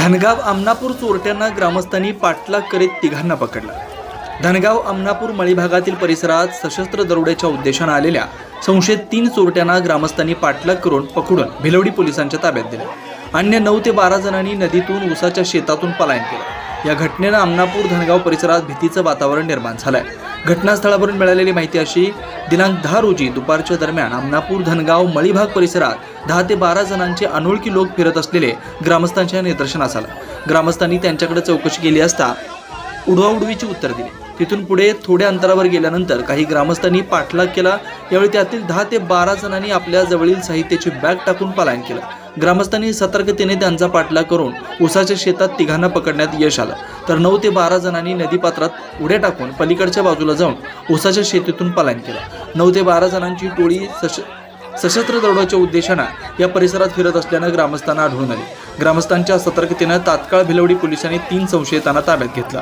धनगाव आमनापूर चोरट्यांना ग्रामस्थांनी पाठलाग करीत तिघांना पकडलं. धनगाव आमनापूर मळी भागातील परिसरात सशस्त्र दरोड्याच्या उद्देशानं आलेल्या संशयित तीन चोरट्यांना ग्रामस्थांनी पाठलाग करून पकडून भिलवडी पोलिसांच्या ताब्यात दिले. अन्य नऊ ते बारा जणांनी नदीतून ऊसाच्या शेतातून पलायन केलं. या घटनेनं आमनापूर धनगाव परिसरात भीतीचं वातावरण निर्माण झालं आहे घटनास्थळावरून मिळालेली माहिती अशी दिनांक दहा रोजी दुपारच्या दरम्यान आमनापूर धनगाव मळीभाग परिसरात दहा ते बारा जणांचे अनोळखी लोक फिरत असलेले ग्रामस्थांच्या निदर्शनास आलं. ग्रामस्थांनी त्यांच्याकडे चौकशी केली असता उडवाउडवीची उत्तर दिली. तिथून पुढे थोड्या अंतरावर गेल्यानंतर काही ग्रामस्थांनी पाठलाग केला. यावेळी त्यातील दहा ते बारा जणांनी आपल्या जवळील साहित्याची बॅग टाकून पलायन केलं. ग्रामस्थांनी सतर्कतेने त्यांचा पाठलाग करून उसाच्या शेतात तिघांना पकडण्यात यश आलं. तर नऊ ते बारा जणांनी नदीपात्रात उड्या टाकून पलीकडच्या बाजूला जाऊन उसाच्या शेतीतून पलायन केलं. नऊ ते बारा जणांची टोळी सश सशस्त्र दौडाच्या उद्देशानं या परिसरात फिरत असल्यानं ग्रामस्थांना आढळून आले. ग्रामस्थांच्या सतर्कतेनं तात्काळ भिलवडी पोलिसांनी तीन संशयितांना ताब्यात घेतला.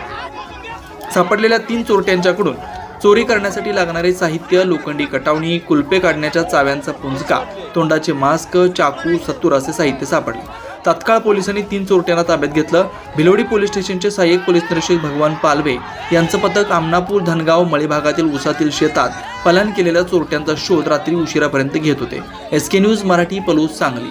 सापडलेल्या तीन चोरट्यांच्याकडून चोरी करण्यासाठी लागणारे साहित्य लोखंडी कटावणी कुलपे काढण्याच्या चाव्यांचा पुंजका तोंडाचे मास्क चाकू सत्तूर असे साहित्य सापडले. तात्काळ पोलिसांनी तीन चोरट्यांना ताब्यात घेतलं. भिलोडी पोलीस स्टेशनचे सहाय्यक पोलीस निरीक्षक भगवान पालवे यांचं पथक आमनापूर धनगाव मळे भागातील उसातील शेतात पलायन केलेल्या चोरट्यांचा शोध रात्री उशिरापर्यंत घेत होते. S K news Marathi Palus Sangli.